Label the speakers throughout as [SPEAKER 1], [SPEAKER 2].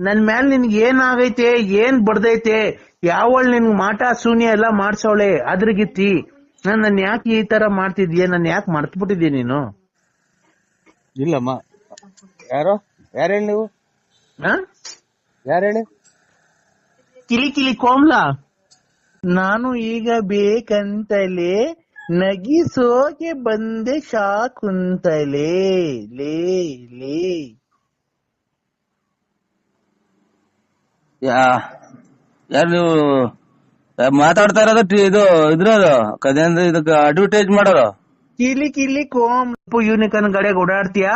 [SPEAKER 1] ನನ್ ಮ್ಯಾಲ್ ನಿನ್ಗೆ ಏನಾಗೈತೆ ಆಗೈತೆ ಏನ್ ಬಡ್ದೈತೆ ಯಾವಳ್ ನಿನ್ ಮಾಟ ಶೂನ್ಯ ಎಲ್ಲ ಮಾಡ್ಸವಳೆ ಅದ್ರಗಿತ್ತಿ. ನಾನ್ ನನ್ ಯಾಕೆ ಈ ತರ ಮಾಡ್ತಿದ್ಯ ನನ್ ಯಾಕೆ ಮರ್ತ್ ಬಿಟ್ಟಿದ್ಯ ನೀನು?
[SPEAKER 2] ಇಲ್ಲಮ್ಮ. ಯಾರೋ? ಯಾರು ಹೇಳಿ ನೀವು? ಯಾರು ಹೇಳಿ
[SPEAKER 1] ಕಿಲಿ ಕಿಲಿ ಕೋಮ್ಲ. ನಾನು ಈಗ ಬೇಕಂತಲೇ ನಗಿಸೋಕೆ ಬಂದೆ ಶಾಕುಂತಲೇ. ಲೇ ಲೇ.
[SPEAKER 2] ಯಾರು ನೀವು ಮಾತಾಡ್ತಾ ಇರೋದು ಟಿ- ಇದು ಇದ್ರದು ಕದೇಂದ್ರ ಇದಕ್ಕೆ ಅಡ್ವರ್ಟೈಸ್ ಮಾಡೋದು
[SPEAKER 1] ಕಿಲಿ ಕಿಲಿ ಕೋಮ್ ಯೂನಿಕನ್ ಗಡೆ ಓಡಾಡ್ತೀಯಾ?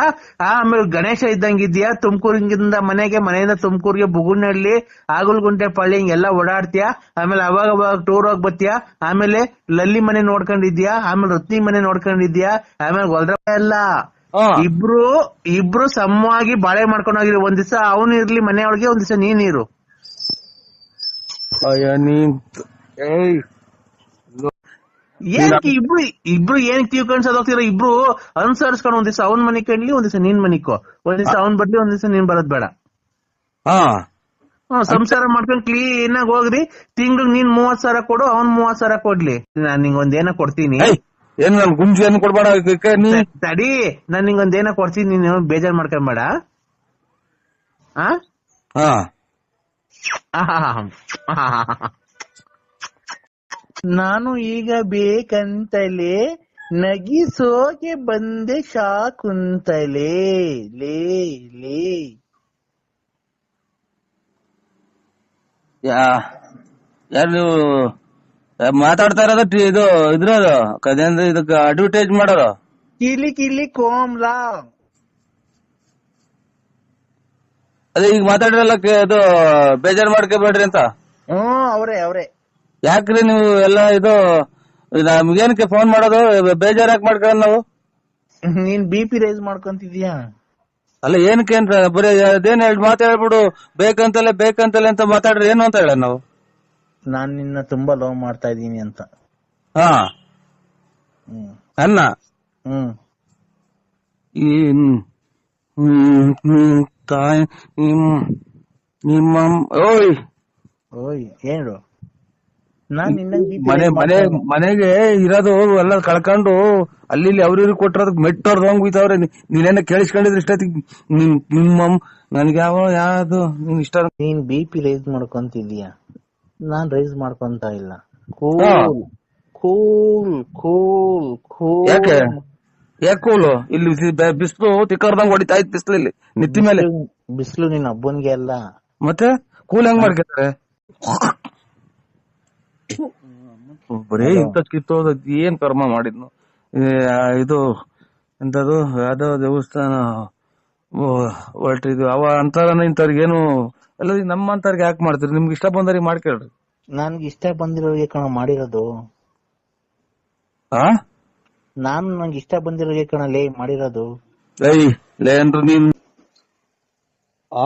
[SPEAKER 1] ಆಮೇಲೆ ಗಣೇಶ ಇದ್ದಂಗಿದ್ಯಾ ತುಮಕೂರಿಂದ ಮನೆಗೆ ಮನೆಯಿಂದ ತುಮಕೂರಿಗೆ ಬುಗುನಹಳ್ಳಿ ಆಗುಲ್ಗುಂಟೆ ಪಳ್ಳಿ ಹಿಂಗೆಲ್ಲ ಓಡಾಡ್ತೀಯಾ? ಆಮೇಲೆ ಅವಾಗ ಅವಾಗ ಟೂರ್ ಹೋಗಿ ಬರ್ತೀಯಾ? ಆಮೇಲೆ ಲಲ್ಲಿ ಮನೆ ನೋಡ್ಕೊಂಡಿದ್ಯಾ ಆಮೇಲೆ ರತ್ನಿ ಮನೆ ನೋಡ್ಕೊಂಡಿದ್ಯಾ ಆಮೇಲೆ ಗೊಲ್ರ ಎಲ್ಲ. ಇಬ್ರು ಇಬ್ರು ಸಮವಾಗಿ ಬಾಳೆ ಮಾಡ್ಕೊಂಡೋಗಿರಿ ಒಂದ್ ದಿವಸ ಅವನು ಇರ್ಲಿ ಮನೆಯೊಳಗೆ ಒಂದ್ ದಿವಸ ನೀನ್ ಇರು
[SPEAKER 2] ಅಯ್ಯ ನೀನ್ ಏಯ್
[SPEAKER 1] ಏನಕ್ಕೆ ಇಬ್ರು ಇಬ್ರು ಏನಕ್ಕೆ ತಿಳ್ಕೊಂಡ್ ಹೋಗ್ತೀರ ಇಬ್ರು ಅನುಸರಿಸ್ಕೊಂಡು ಒಂದ್ ದಿವಸ ಅವನ್ ಮನೆ ಕಣ್ಲಿ ಒಂದ್ ದಿವಸ ನೀನ್ ಮನಿಕೋ ಒಂದ್ ದಿವಸ ಅವ್ನ್ ಬರ್ಲಿ ಒಂದ್ ದಿವಸ ನೀನ್ ಬರೋದ್ ಬೇಡ
[SPEAKER 2] ಹಾ
[SPEAKER 1] ಹ್ಮ್, ಸಂಸಾರ ಮಾಡ್ಕೊಂಡ್ ಕ್ಲೀನ್ ಆಗಿ ಹೋಗ್ರಿ ತಿಂಗ್ಳಿಗ್ ನೀನ್ ಮೂವತ್ ಸಾವಿರ ಕೊಡು ಅವನ್ ಮೂವತ್ ಸಾವಿರ ಕೊಡ್ಲಿ ನಾನ್ ನಿಂಗೊಂದ್ ಏನೋ ಕೊಡ್ತೀನಿ
[SPEAKER 2] ಏಯ್ ಏನ್ ನನ್ ಗುಂಜಿ ಏನ್ ಕೊಡ್ಬೇಡ ಇದಕ್ಕೆ ನೀ
[SPEAKER 1] ತಡಿ ನಾನ್ ನಿಂಗೊಂದ್ ಏನೋ ಕೊಡ್ತೀನಿ ನೀನು ಬೇಜಾರ್ ಮಾಡ್ಕೊಂಬೇಡ ಆ
[SPEAKER 2] ಹಾ.
[SPEAKER 1] ನಾನು ಈಗ ಬೇಕಂತಲೇ ನಗಿಸೋಕೆ ಬಂದೆ ಶಾಕುಂತಲೇ. ಲೇ ಲೇ.
[SPEAKER 2] ಯಾ ಯಾರು ನೀವು ಮಾತಾಡ್ತಾ ಇರೋದು ಟಿ- ಇದು ಇದ್ರದು ಕದೇಂದ್ರ ಇದಕ್ಕೆ ಅಡ್ವರ್ಟೈಸ್ ಮಾಡೋದು
[SPEAKER 1] ಕಿಲಿ ಕಿಲಿ ಕೋಮ್ಲಾ.
[SPEAKER 2] ಅದೇ ಈಗ ಮಾತಾಡಿರಲ್ಲ ಅದು ಇದು ಬೇಜಾರ್ ಮಾಡ್ಕೋಬೇಡ್ರಿ ಅಂತ.
[SPEAKER 1] ಹ್ಮ್ ಅವ್ರೆ ಅವ್ರೆ.
[SPEAKER 2] ಯಾಕ್ರಿ ನೀವು ಎಲ್ಲ ಇದು ನಮ್ಗೇನಕ್ಕೆ ಫೋನ್ ಮಾಡೋದು? ಬೇಜಾರ್ ಯಾಕೆ ಮಾಡ್ಕೊಳ್ಳೋದು ನಾವು?
[SPEAKER 1] ನೀನ್ ಬಿ ಪಿ ರೈಸ್ ಮಾಡ್ಕೊಂತಿದ್ಯಾ?
[SPEAKER 2] ಅಲ್ಲ ಏನಕ್ಕೆ ಅಂತ? ಬರೀ ಅದೇನ್ ಎರಡು ಮಾತಾಡ್ಬಿಡು ಬೇಕಂತಲ್ಲ ಬೇಕಂತಲೇ ಬೇಕಂತಲೇ ಅಂತ ಮಾತಾಡ್ರಿ. ಏನು ಅಂತ ಹೇಳ ನಾವು?
[SPEAKER 1] ನಾನ್ ನಿನ್ನ ತುಂಬಾ ಲವ್ ಮಾಡ್ತಾ ಇದೀನಿ ಅಂತ.
[SPEAKER 2] ಹಾ. ಅನ್ನ
[SPEAKER 1] ಹ್ಮ್.
[SPEAKER 2] ಈ ಹ್ಮ್, ಹ್ಮ್, ತಾಯಿ ನಿಮ್ ನಿಮ್ಮ ಓಯ್.
[SPEAKER 1] ಓಯ್ ಏನು ನಾನ್
[SPEAKER 2] ಮನೆ ಮನೆ ಮನೆಗೆ ಇರೋದು ಎಲ್ಲ ಕಳ್ಕೊಂಡು ಅಲ್ಲಿ ಇಲ್ಲಿ ಅವ್ರಿಗೆ ಅದಕ್ಕೆ ಮೆಟ್ಟೋರ್ದು ಹಂಗ್ ಹೋಯ್ತವ್ರೆ ನೀನೇನ ಕೇಳಿಸ್ಕೊಂಡಿದ್ರೆ ಇಷ್ಟೊತ್ತಿಗೆ ನಿಮ್ ನಿಮ್ಮ ನನ್ಗೆ ಯಾವ ಯಾವ್ದು ನಿನ್ ಇಷ್ಟ?
[SPEAKER 1] ನೀನ್ ಬಿ ಪಿ ರೈಸ್ ಮಾಡ್ಕೊಂತಿದ್ಯಾ? ನಾನ್ ರೈಸ್ ಮಾಡ್ಕೊಂತ ಇಲ್ಲ.
[SPEAKER 2] ಕೂಲ್
[SPEAKER 1] ಕೂಲ್ ಕೂಲ್ ಕೂಲ್
[SPEAKER 2] ಯಾಕೆ? ಯಾಕೆ ಕೂಲು ಇಲ್ಲಿ ಬಿಸಿಲು ತಿಕ್ಕರ್ದಂಗ್ ಹೊಡಿತಾ ಇತ್ತು ಬಿಸಿಲು ಇಲ್ಲಿ ನಿತ್ತಿ ಮೇಲೆ.
[SPEAKER 1] ಬಿಸಿಲು ನಿನ್ ಹಬ್ಬನ್ಗೆ ಅಲ್ಲ.
[SPEAKER 2] ಮತ್ತೆ? ಕೂಲ್ ಹೆಂಗ್ ಮಾಡ್ಕೊತಾರೆ ಬರೀ ಇಂತ ಕಿತ್ತೋದ ಏನ್ ಕರ್ಮ ಮಾಡಿದ್ನು? ಇದು ಎಂತದು ಯಾವ್ದೋ ದೇವಸ್ಥಾನ ಹೊರಟಿದ್ವಿ ಅವ ಅಂತಾರನ ಇಂಥವ್ರಿಗೇನು ಎಲ್ಲ ನಮ್ಮ ಅಂತವ್ರಿಗೆ ಯಾಕೆ ಮಾಡ್ತೀರಿ ನಿಮ್ಗೆ ಇಷ್ಟ ಬಂದವ್ರಿಗೆ ಮಾಡ್ಕೇಳ್ರಿ.
[SPEAKER 1] ನನ್ಗೆ ಇಷ್ಟ ಬಂದಿರೋರಿಗೆ ಕಣ ಮಾಡಿರೋದು.
[SPEAKER 2] ಆ?
[SPEAKER 1] ನಾನು ನಂಗೆ ಇಷ್ಟ ಬಂದಿರೋಕ್ಕೆ ಕಣ ಲೇ ಮಾಡಿರೋದು.
[SPEAKER 2] ಏಯ್ ಲೇನ್ರು ನೀನ್ ಆ?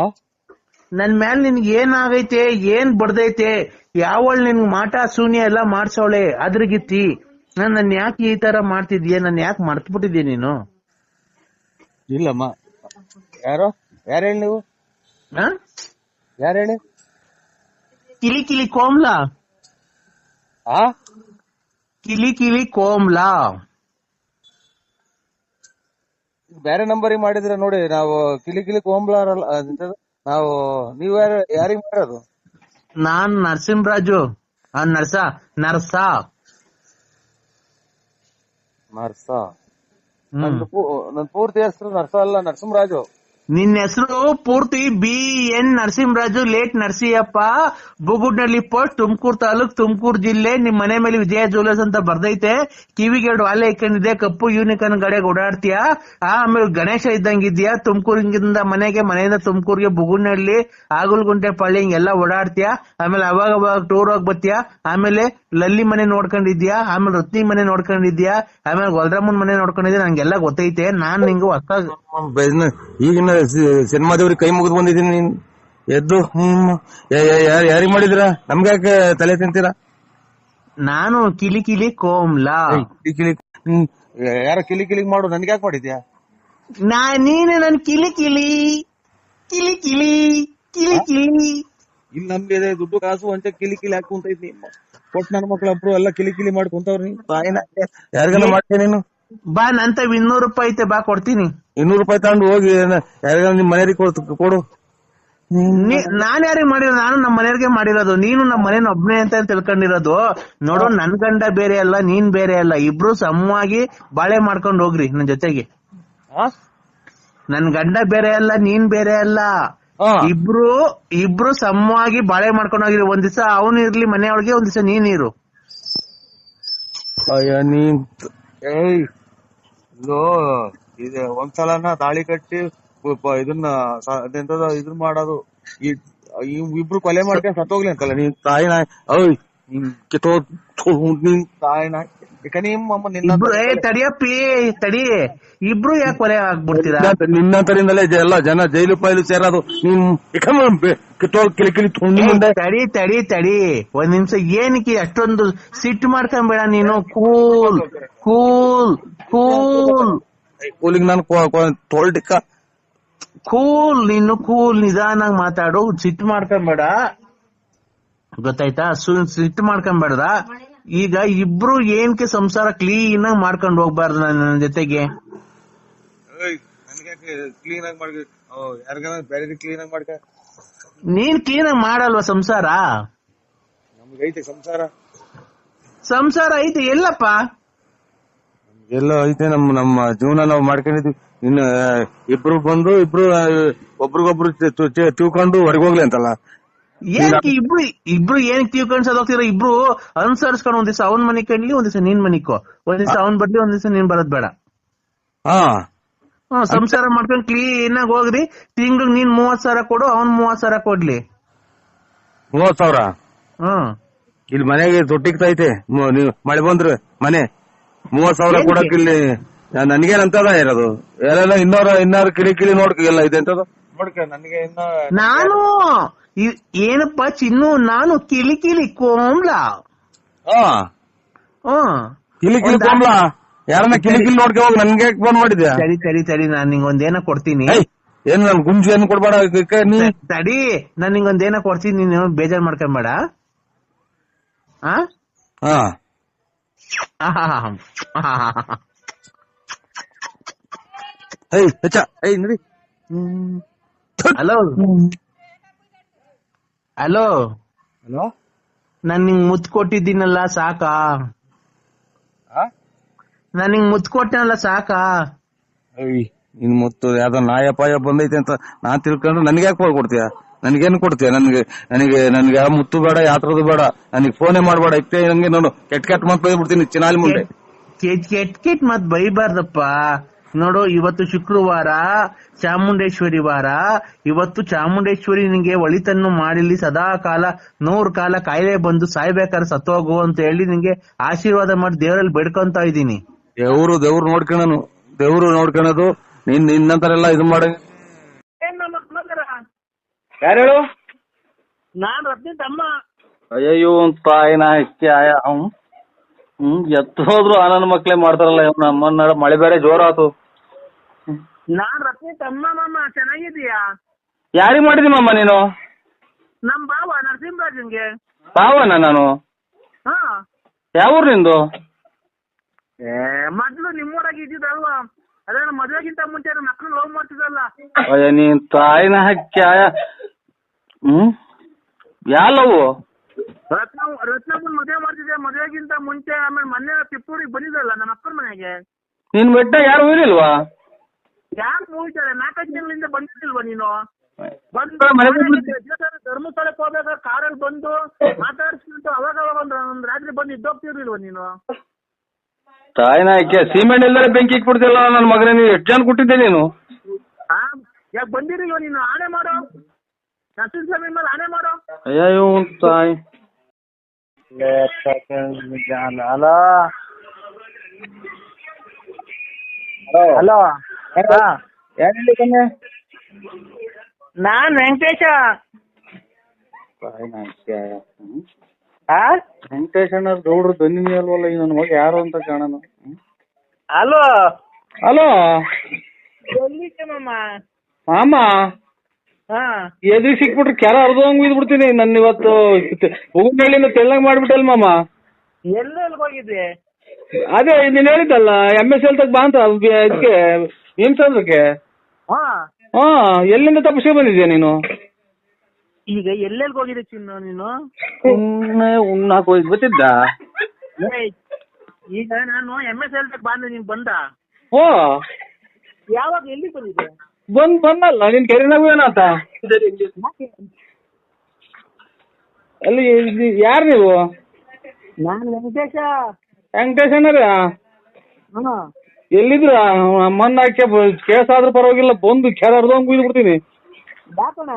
[SPEAKER 1] ನನ್ ಮ್ಯಾಲ್ ನಿನ್ಗೆ ಏನಾಗೈತೆ ಆಗೈತೆ ಏನ್ ಬಡ್ದೈತೆ ಯಾವಳ್ ನಿನ್ ಮಾಟ ಶೂನ್ಯ ಎಲ್ಲ ಮಾಡ್ಸವಳೆ ಅದ್ರಗಿತ್ತಿ. ನಾನ್ ನನ್ ಯಾಕೆ ಈ ತರ ಮಾಡ್ತಿದ್ಯ ನನ್ ಯಾಕೆ ಮರ್ತ್ಬಿಟ್ಟಿದ್ಯ ನೀನು?
[SPEAKER 2] ಇಲ್ಲಮ್ಮ. ಯಾರು? ಯಾರು ಹೇಳಿ ನೀವು?
[SPEAKER 1] ಆ?
[SPEAKER 2] ಯಾರು ಹೇಳಿ?
[SPEAKER 1] ಕಿಲಿ ಕಿಲಿ ಕೋಮ್ಲಾ.
[SPEAKER 2] ಆ?
[SPEAKER 1] ಕಿಲಿ ಕಿಲಿ ಕೋಮ್ಲಾ.
[SPEAKER 2] ಬೇರೆ ನಂಬರಿಗೆ ಮಾಡಿದ್ರೆ ನೋಡಿ ನಾವು ಕಿಲಿ ಕಿಲಿ ಅದಂತದು, ನಾವು ನೀವು ಯಾರು ಯಾರಿಗ್ ಮಾಡೋದು
[SPEAKER 1] ನಾನ್ ನರಸಿಂಹರಾಜು. ಆ ನರ್ಸ ನರ್ಸ.
[SPEAKER 2] ನರ್ಸ.
[SPEAKER 1] ಹ್ಮ್.
[SPEAKER 2] ನನ್ ಪೂರ್ತಿ ಹೆಸರು ನರ್ಸ ಅಲ್ಲ ನರಸಿಂಹರಾಜು.
[SPEAKER 1] ನಿನ್ನ ಹೆಸರು ಪೂರ್ತಿ B N Narasimharaju, late Narasiyappa, Bugudanahalli post, Tumakuru taluk, Tumakuru ಜಿಲ್ಲೆ. ನಿಮ್ ಮನೆ ಮೇಲೆ ವಿಜಯ ಜುವೆಲ್ಲರ್ಸ್ ಅಂತ ಬರ್ದೈತೆ. ಕಿವಿಗೆ ಎರಡು ವಾಲೆ ಇಕ್ಕೊಂಡಿದೆ ಕಪ್ಪು ಯೂನಿಕನ್ ಗಡೆಗೆ ಓಡಾಡ್ತೀಯಾ? ಆಮೇಲೆ ಗಣೇಶ ಇದ್ದಂಗಿದ್ಯಾ ತುಮಕೂರಿಂದ ಮನೆಗೆ, ಮನೆಯಿಂದ ತುಮಕೂರಿಗೆ ಬುಗುಡ್ನಳ್ಳಿ ಆಗುಲ್ಗುಂಟೆ ಪಳ್ಳಿ ಹಿಂಗೆಲ್ಲ ಓಡಾಡ್ತೀಯಾ? ಆಮೇಲೆ ಅವಾಗ ಅವಾಗ ಟೂರ್ ಹೋಗಿ ಬರ್ತೀಯಾ? ಆಮೇಲೆ ಲಲ್ಲಿ ಮನೆ ನೋಡ್ಕೊಂಡಿದ್ಯಾ ಆಮೇಲೆ ರತ್ನಿ ಮನೆ ನೋಡ್ಕೊಂಡಿದ್ಯಾ ಆಮೇಲೆ ಗೊಲ್ರಮ್ಮನ್ ಮನೆ ನೋಡ್ಕೊಂಡಿದ್ಯಾ ನಂಗೆಲ್ಲ ಗೊತ್ತೈತೆ. ನಾನ್ ನಿಂಗೆ ಹೊಸ
[SPEAKER 2] ಈಗಿನ ಸಿನಿಮಾ ದೇವ್ರಿಗೆ ಕೈ ಮುಗಿದು ಬಂದಿದ್ದೀನಿ ನೀನ್. ಎದ್ದು ಹ್ಮ್ ಯಾರಿಗ್ ಮಾಡಿದ್ರ? ನಮ್ಗೆ ಯಾಕೆ ತಲೆ ತಿಂತೀರ?
[SPEAKER 1] ನಾನು ಕಿಲಿ ಕಿಲಿ ಕೋಮ್ಲಾ.
[SPEAKER 2] ಕಿಲಿ ಕಿಲಿ ಯಾರ ಕಿಲಿ ಕಿಲಿ ಮಾಡು ನನ್ಗೆ ಯಾಕೆ ಮಾಡಿದ್ಯಾ?
[SPEAKER 1] ನಾ ನೀನು ನನ್ ಕಿಲಿ ಕಿಲಿ. ಕಿಲಿ ಕಿಲಿ ಕಿಲಿ ಕಿಲಿ.
[SPEAKER 2] ಇಲ್ಲಿ ನಮ್ಗೆ ದುಡ್ಡು ಕಾಸು ಅಂತ ಕಿಲಿ ಕಿಲಿ ಹಾಕೊಂತ ಇದ್ನಿ ಕೊಟ್ ನನ್ನ ಮಕ್ಳೊಬ್ರು ಎಲ್ಲ ಕಿಲಿ ಕಿಲಿ ಮಾಡ್ಕೊಂತವ್ರಿ ತಾಯಿನ ಯಾರಿಗಾನ ಮಾಡ್ತೇನೆ ನೀನು?
[SPEAKER 1] ಬಾ ನಂತ ಇನ್ನೂರು ರೂಪಾಯಿ ಐತೆ ಬಾ ಕೊಡ್ತೀನಿ.
[SPEAKER 2] ಇನ್ನೂರು ರೂಪಾಯಿ ತಗೊಂಡು ಹೋಗಿ ನಿಮ್ ಮನೆಯವ್ರಿಗೆ ಕೊಡು ಕೊಡು.
[SPEAKER 1] ನೀ- ನಾನ್ ಯಾರಿಗೆ ನಾನು ನಮ್ಮ ಮನೆಯವ್ರಿಗೆ ಮಾಡಿರೋದು. ನೀನು ನಮ್ಮ ಮನೇನ ಒಬ್ನೇ ಅಂತ ತಿಳ್ಕೊಂಡಿರೋದು. ನೋಡು ನನ್ ಗಂಡ ಬೇರೆ ಅಲ್ಲ ನೀನ್ ಬೇರೆ ಅಲ್ಲ. ಇಬ್ರು ಸಮವಾಗಿ ಬಾಳೆ ಮಾಡ್ಕೊಂಡು ಹೋಗ್ರಿ ನನ್ ಜೊತೆಗೆ. ನನ್ ಗಂಡ ಬೇರೆ ಅಲ್ಲ ನೀನ್ ಬೇರೆ ಅಲ್ಲ. ಇಬ್ರು ಇಬ್ರು ಸಮವಾಗಿ ಬಾಳೆ ಮಾಡ್ಕೊಂಡು ಹೋಗಿರಿ. ಒಂದ್ ದಿವಸ ಅವನು ಇರ್ಲಿ ಮನೆಯೊಳಗೆ ಒಂದ್ ದಿವಸ ನೀನ್ ಇರು.
[SPEAKER 2] ಅಯ್ಯ ನೀನ್ ಇದು ಇದು ಒಂದ್ಸಲನ ತಾಳಿ ಕಟ್ಟಿ ಇದನ್ನ ಸ- ಅದೆಂತದ ಇದನ್ನ ಮಾಡೋದು. ಈ ಇಬ್ರು ಕೊಲೆ ಮಾಡ್ಕೊಂಡ್ ಸತ್ತೋಗ್ಲಿ ಅಂತಲ್ಲ, ನೀನ್ ತಾಯಿ ಓಯ್ ನೀನ್ ತಾಯಿನ ಯಾಕ ಅಮ್ಮ ನಿನ್ನ
[SPEAKER 1] ಇಬ್ರು ಏ ತಡಿಯಪ್ಪಿ ತಡಿ. ಇಬ್ರು ಯಾಕೆ ಕೊಲೆ ಆಗ್ಬಿಡ್ತೀರಾ?
[SPEAKER 2] ನಿನ್ನಂತರಿಂದಲೇ ಜ- ಎಲ್ಲ ಜನ ಜೈಲು ಪೈಲು ಸೇರೋದು. ನಿಮ್ ಕಿಟೋಲ್ ಕಿಲಿ ಕಿಲಿ ಥು, ನಿನ್ ಮುಂದೆ
[SPEAKER 1] ತಡಿ ತಡಿ ತಡಿ. ಒಂದ್ ನಿಮಿಷ ಏನಕ್ಕೆ ಅಷ್ಟೊಂದು ಸಿಟ್ಟು ಮಾಡ್ಕೊಂಬೇಡ ನೀನು? Cool cool cool.
[SPEAKER 2] ಕೂಲಿಗೆ ನಾನು ತೋಲ್ಟಿಕ್ಕ
[SPEAKER 1] ಕೂಲ್ ನೀನು ಕೂಲ್ ನಿಧಾನಾಗ್ ಮಾತಾಡು. ಸಿಟ್ಟು ಮಾಡ್ಕೊಂಬೇಡ. ಗೊತ್ತಾಯ್ತಾ? ಸುಮ್ ಸಿಟ್ಟು ಮಾಡ್ಕೊಂಬೇಡ್ದ ಈಗ ಇಬ್ರು ಏನ್ಕೆ ಸಂಸಾರ ಕ್ಲೀನ್ ಆಗಿ ಮಾಡ್ಕೊಂಡು ಹೋಗ್ಬಾರ್ದು ನನ್ನ ಜೊತೆಗೆ?
[SPEAKER 2] ನನ್ಗೆ ಕ್ಲೀನ್ ಆಗಿ ಮಾಡ್ಕ ಯಾರಿಗಾನ ಬೇರೆ ಕ್ಲೀನ್ ಆಗಿ ಮಾಡ್ಕ
[SPEAKER 1] ನೀನ್ ಕ್ಲೀನ್ ಆಗಿ ಮಾಡಲ್ವಾ ಸಂಸಾರ?
[SPEAKER 2] ನಮ್ಗೆ ಐತೆ ಸಂಸಾರ.
[SPEAKER 1] ಸಂಸಾರ ಐತೆ ಎಲ್ಲಪ್ಪ?
[SPEAKER 2] ಎಲ್ಲ ಐತೆ ನಮ್ ನಮ್ಮ ಜೀವನ ನಾವು ಮಾಡ್ಕೊಂಡಿದ್ವಿ. ಇನ್ನು ಇಬ್ರು ಬಂದು ಇಬ್ರು ಒಬ್ರಿಗೊಬ್ರು ತಿಳ್ಕೊಂಡು ಹೊರಗೆ ಹೋಗ್ಲಿ ಅಂತಲ್ಲ.
[SPEAKER 1] ಏನಕ್ಕೆ ಇಬ್ರು ಇಬ್ರು ಏನ್ ತಿಳ್ಕೊಂಡ್ ಸದೋಗ್ತೀರ ಇಬ್ರು ಅನುಸರಿಸ್ಕೊಂಡು ಒಂದ್ ದಿವಸ ಅವನ್ ಮನೆ ಕಣ್ಲಿ ಒಂದ್ ದಿವಸ ನೀನ್ ಮನಿಕೋ. ಒಂದ್ ದಿವಸ ಅವನ್ ಬರ್ಲಿ ಒಂದ್ ದಿವಸ ನೀನ್ ಬರೋದ್ ಬೇಡ. ಸಂಸಾರ ಮಾಡ್ಕೊಂಡ್ ಕ್ಲೀನ್ ಆಗಿ ಹೋಗ್ರಿ. ತಿಂಗ್ಳಿಗ್ ನೀನ್ ಮೂವತ್ ಸಾವಿರ ಕೊಡು ಅವನ್ ಮೂವತ್ ಸಾವಿರ ಕೊಡ್ಲಿ.
[SPEAKER 2] ಮೂವತ್ ಸಾವಿರ?
[SPEAKER 1] ಹ್ಮ್.
[SPEAKER 2] ಇಲ್ಲಿ ಮನೆಗೆ ತೊಟ್ಟಿಗ್ತೈತೆ ತೈತೆ. ನೀವು ಮಳೆ ಬಂದ್ರು ಮನೆ. ಮೂವತ್ ಸಾವಿರ
[SPEAKER 1] ಏನಕ್ಕೆ?
[SPEAKER 2] ಕೊಡಕ್ ಇಲ್ಲಿ ನನ್ಗೇನಂತದ ಇರೋದು? ಎಲ್ಲ ಇನ್ನೋರ ಇನ್ನಾರು ಕಿಳಿ ಕಿಳಿ ನೋಡ್ಕ ಎಲ್ಲ ಇದೆ ಅಂತದ? ನೋಡ್ಕ ನನಗೆ ಇನ್ನ
[SPEAKER 1] ನಾನು ಏನಪ್ಪ ಚಿನ್ನು ನಾನು ಕಿಲಿ ಕಿಲಿ ಕೋಮ್ಲ.
[SPEAKER 2] ಹಾ.
[SPEAKER 1] ಹ್ಮ್
[SPEAKER 2] ಕಿಲಿ ಕಿಲಿ ಯಾರನ್ನ ಕಿಲಿ ಕಿಲಿ ನೋಡ್ಕ ಹೋಗಿ ನನ್ಗೆ ಫೋನ್ ಮಾಡಿದ್ಯಾ?
[SPEAKER 1] ಸರಿ ಸರಿ ಸರಿ ನಾನ್ ನಿಂಗೊಂದೇನ ಕೊಡ್ತೀನಿ.
[SPEAKER 2] ಏನ್ ನನ್ ಗುಂಜು ಏನ್ ಕೊಡ್ಬೇಡ ನೀ?
[SPEAKER 1] ತಡಿ ನಾನ್ ನಿಂಗೊಂದೇನ ಕೊಡ್ತೀನಿ ನೀನು ಬೇಜಾರ್ ಮಾಡ್ಕೊಂಬೇಡ ಆ?
[SPEAKER 2] ಹಾ.
[SPEAKER 1] ಹೇ.
[SPEAKER 2] ಏಯ್ ಹೆಚ್ಚ ಏಯ್ ನಡಿ.
[SPEAKER 1] ಹಲೋ. ಹಲೋ
[SPEAKER 2] ಹಲೋ
[SPEAKER 1] ನಾನ್ ನಿಂಗ್ ಮುತ್ ಕೊಟ್ಟಿದ್ದೀನಲ್ಲ ಸಾಕಾ? ನಾನ್ ನಿಂಗ್ ಮುತ್ ಕೊಟ್ಟನಲ್ಲ ಸಾಕಾ?
[SPEAKER 2] ನಿನ್ ಮುತ್ತು ಯಾವ್ದೋ ನಾಯ ಪಾಯ ಬಂದೈತೆ ಅಂತ ನಾನ್ ತಿಳ್ಕೊಂಡು ನನ್ಗೆ ಯಾಕೆ ಫೋನ್ ಕೊಡ್ತೀಯ? ನನ್ಗೇನ್ ಕೊಡ್ತೀಯ? ನನ್ಗೆ ನನಗೆ ನನ್ಗೆ ಯಾವ ಮುತ್ತು ಬೇಡ ಯಾತ್ರದ ಬೇಡ. ನನಗೆ ಫೋನೇ ಮಾಡ್ಬೇಡ. ಇತ್ತೇ ನಂಗೆ ನೋಡು ಕೆಟ್ಟ ಕೆಟ್ಟ ಮಾತು ಬೈಬಿಡ್ತೀನಿ ಚಿನಾಲಿ ಮುಂದೆ.
[SPEAKER 1] ಕೆಟ್ ಕೆಟ್ ಕೆಟ್ ಮತ್ ಬೈಬಾರ್ದಪ್ಪ. ನೋಡು ಇವತ್ತು ಶುಕ್ರವಾರ ಚಾಮುಂಡೇಶ್ವರಿ ವಾರ. ಇವತ್ತು ಚಾಮುಂಡೇಶ್ವರಿ ನಿಂಗೆ ಒಳಿತನ್ನು ಮಾಡಿಲಿ ಸದಾ ಕಾಲ ನೂರು ಕಾಲ ಕಾಯಿಲೆ ಬಂದು ಸಾಯ್ಬೇಕಾದ್ರೆ ಸತ್ತೋಗು ಅಂತ ಹೇಳಿ ನಿಂಗೆ ಆಶೀರ್ವಾದ ಮಾಡಿ ದೇವರಲ್ಲಿ ಬೇಡ್ಕೊಂತ ಇದ್ದೀನಿ.
[SPEAKER 2] ದೇವ್ರು ದೇವ್ರು ನೋಡ್ಕೊಳನು ದೇವ್ರು ನೋಡ್ಕೊಳೋದು ನಿನ್ ನಿನ್ನಂತರೆಲ್ಲ ಇದು ಮಾಡ ಯಾರು ಹೇಳು?
[SPEAKER 1] ಅಯ್ಯೋ ರತ್ನಿ ತಮ್ಮ
[SPEAKER 2] ಅವ್ನು ಹ್ಮ್ ಎತ್ತು ಹೋದ್ರು ಆ ನನ್ನ ಮಕ್ಳೇ ಮಾಡ್ತಾರಲ್ಲ ನಮ್ಮ ಮಳೆ ಬೇರೆ ಜೋರಾತು.
[SPEAKER 1] ನಾನ್ ರತ್ನಿ ಅಮ್ಮ ಮಾಮ ಚೆನ್ನಾಗಿದೀಯಾ
[SPEAKER 2] ಯಾರಿಗ್ ಮಾಡಿದಿ ಮಮ್ಮ ನೀನು?
[SPEAKER 1] ನಮ್ ಬಾವ ನರಸಿಂಹರಾಜನ್ಗೆ.
[SPEAKER 2] ಬಾವನ ನಾನು?
[SPEAKER 1] ಹಾ.
[SPEAKER 2] ಯಾವ ಊರ್ ನಿಂದು?
[SPEAKER 1] ಏ ಮೊದ್ಲು ನಿಮ್ಮೂರಾಗ ಇದ್ದಿದ್ದಲ್ವಾ? ಅದೇ ನಮ್ಮ ಮದ್ವೆಗಿಂತ ಮುಂಚೆ ನಮ್ಮ ಮಕ್ಕಳು ಲವ್ ಮಾಡ್ತಿದ್ದಲ್ಲ.
[SPEAKER 2] ಅಯ್ಯ ನೀನ್ ತಾಯಿನ ಹಕ್ಕಿ ಹ್ಮ್? ಹ್ಮ್ ಯಾಲವು
[SPEAKER 1] ರತ್ನ ರತ್ನಪ್ಪನ್ ಮದ್ವೆ ಮಾಡ್ತಿದ್ದೆ. ಮದ್ವೆಗಿಂತ ಮುಂಚೆ ಆಮೇಲೆ ಮೊನ್ನೆ ತಿಪ್ಪೂರಿಗೆ ಬಂದಿದ್ದಲ್ಲ ನಮ್ಮ ಅಕ್ಕನ ಮನೆಗೆ.
[SPEAKER 2] ನಿನ್ ಬೆಟ್ಟ ಯಾರು ಊರಿಲ್ವಾ
[SPEAKER 1] ಯಾಕೆ ಮೂಯ್ತಾರೆ ನಾಲ್ಕೈದು ತಿಂಗಳಿಂದ ನೀನು? ಬಂದು
[SPEAKER 2] ಮನೆ
[SPEAKER 1] ಧರ್ಮಸ್ಥಳಕ್ಕೆ ಹೋಗ್ಬೇಕಾದ್ರೆ ಕಾರಲ್ಲಿ ಬಂದು ಮಾತಾಡ್ಸ್ಬಿಟ್ಟು ಅವಾಗ ಅವಾಗ ಒಂದು ಒಂದು ರಾತ್ರಿ ಬಂದು ಇದ್ದೋಗ್ತಿರ್ಲಿಲ್ವಾ ನೀನು?
[SPEAKER 2] ತಾಯಿನ ಹಕ್ಕಿ ಸಿಮೆಂಟ್ ಬೆಂಕಿ ಇಟ್ಬಿಡ್ತಿಲ್ಲ ನನ್ನ ಮಗನೇ. ನೀನು ಎಷ್ಟು ಜನ ಕೊಟ್ಟಿದ್ದೆ ನೀನು?
[SPEAKER 1] ಆ ಯಾಕೆ ಬಂದಿರಲಿಲ್ವಾ ನೀನು? ಆಣೆ ಮಾಡೋ. ನರಸಿಂಹಸ್ವಾಮಿ ಮೇಲೆ ಆಣೆ ಮಾಡೋ
[SPEAKER 2] ಅಯ್ಯಯ್ಯೋ ತಾಯಿ
[SPEAKER 1] ಹಲೋ
[SPEAKER 2] ಯಾರು ಕಣ್ಣೆ
[SPEAKER 1] ನಾನ್ ವೆಂಕಟೇಶ
[SPEAKER 2] ವೆಂಕಟೇಶ್ ಅಣ್ಣ ಗೌಡ್ರು ಧ್ವನಿ ಅಲ್ವಲ್ಲ ಈ ನನ್ನ ಮಗ ಯಾರು ಅಂತ ಕಾಣನು
[SPEAKER 1] ಹಲೋ
[SPEAKER 2] ಹಲೋ
[SPEAKER 1] ಮಾಮ?
[SPEAKER 3] ಎದುರು ಸಿಕ್ಬಿಟ್ರೆ ಕೆರ ಹರಿದೋಂಗ್ ಬಿದ್ ಬಿಡ್ತೀನಿ ನನ್ನ ಇವತ್ತು ಹೂವಿನಳ್ಳಿನ ತೆಳ್ಳಗ್ ಮಾಡ್ಬಿಟ್ಟಲ್ ಮಾಮ.
[SPEAKER 1] ಎಲ್ಲೆಲ್ಗ್ ಹೋಗಿದ್ದೆ
[SPEAKER 3] ಅದೇ ನೀನ್ ಹೇಳಿದ್ದಲ್ಲ ಎಂ ಎಸ್ ಎಲ್ ತಗ ಬಾ ಅಂತ ಇದಕ್ಕೆ ಹಿಂಸಂದ್ರಕ್ಕೆ
[SPEAKER 1] ಹಾ.
[SPEAKER 3] ಹಾ ಎಲ್ಲಿಂದ ತಪ್ಪಿಸಿ ಬಂದಿದ್ಯಾ ನೀನು?
[SPEAKER 1] ಈಗ ಎಲ್ಲೆಲ್ಗ್ ಹೋಗಿದ್ದೆ ಚಿನ್ನು ನೀನು?
[SPEAKER 3] ಸುಮ್ನೆ ಉಣ್ಣಾಕ್ ಹೋಗಿದ್ ಗೊತ್ತಿದ್ದ
[SPEAKER 1] ಏಯ್, ಈಗ ನಾನು ಎಂ ಎಸ್ ಎಲ್ ಬಂದೆ ನೀನ್ ಬಂದ?
[SPEAKER 3] ಓ.
[SPEAKER 1] ಯಾವಾಗ ಎಲ್ಲಿ ಬಂದಿದ್ದೆ?
[SPEAKER 3] ಬಂದ್ ಬಂದಲ್ಲ ನಿನ್ ಕೆರೆನಾಗು ಏನಂತ ಅಲ್ಲಿ ಯಾರು ನೀವು?
[SPEAKER 1] ನಾನು ವೆಂಕಟೇಶ.
[SPEAKER 3] ವೆಂಕಟೇಶ್ ಅಣ್ಣರ
[SPEAKER 1] ಹಾ.
[SPEAKER 3] ಎಲ್ಲಿದ್ರ? ಮಣ್ಣು ಹಾಕಿ ಕೇಸ್ ಆದ್ರೂ ಪರವಾಗಿಲ್ಲ ಬಂದು ಕೆರ ಹರಿದೋಂಗ್ ಬಿದ್ದು ಬಿಡ್ತೀನಿ.
[SPEAKER 1] ಯಾಕಣ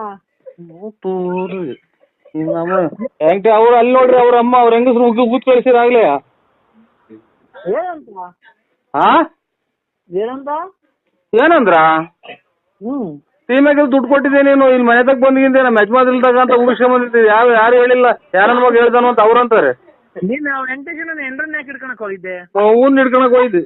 [SPEAKER 3] ಹೆಂಗ್ ಅವ್ರು ಅಲ್ಲಿ ನೋಡ್ರಿ ಅವ್ರ ಅಮ್ಮ ಅವ್ರ ಹೆಂಗಸ್ರು ಉಗ್ಗಿ ಕೂತ್ ಕಳಿಸಿರ ಆಗ್ಲೇ.
[SPEAKER 1] ಏನಂತ?
[SPEAKER 3] ಹಾ
[SPEAKER 1] ಏನಂತ?
[SPEAKER 3] ಏನಂದ್ರ?
[SPEAKER 1] ಹ್ಮ್.
[SPEAKER 3] ಸೀಮೆಗೆ ದುಡ್ಡು ಕೊಟ್ಟಿದ್ದೆ ನೀನು ಇಲ್ಲಿ ಮನೆ ತಗ ಬಂದಿದ್ದೆ ನಮ್ಮ ಯಜಮಾನ್ರಿಲ್ದಾಗ ಅಂತ ಉಗಿಸ್ಕೊಂಡ್ ಬಂದಿದ್ದೆ ಯಾವ ಯಾರು ಹೇಳಿಲ್ಲ ಯಾರನ್ನ ಮಗ ಹೇಳ್ದಾನು ಅಂತ ಅವ್ರಂತಾರೆ
[SPEAKER 1] ನೀನ್ ಜನ ಎಂಡ್ರನ್ನ ಯಾಕೆ ಹಿಡ್ಕೊಳಕ್ ಹೋಗಿದ್ದೆ?
[SPEAKER 3] ಹೂನ್ ಹಿಡ್ಕೊಳಕ್ ಹೋಯ್ದು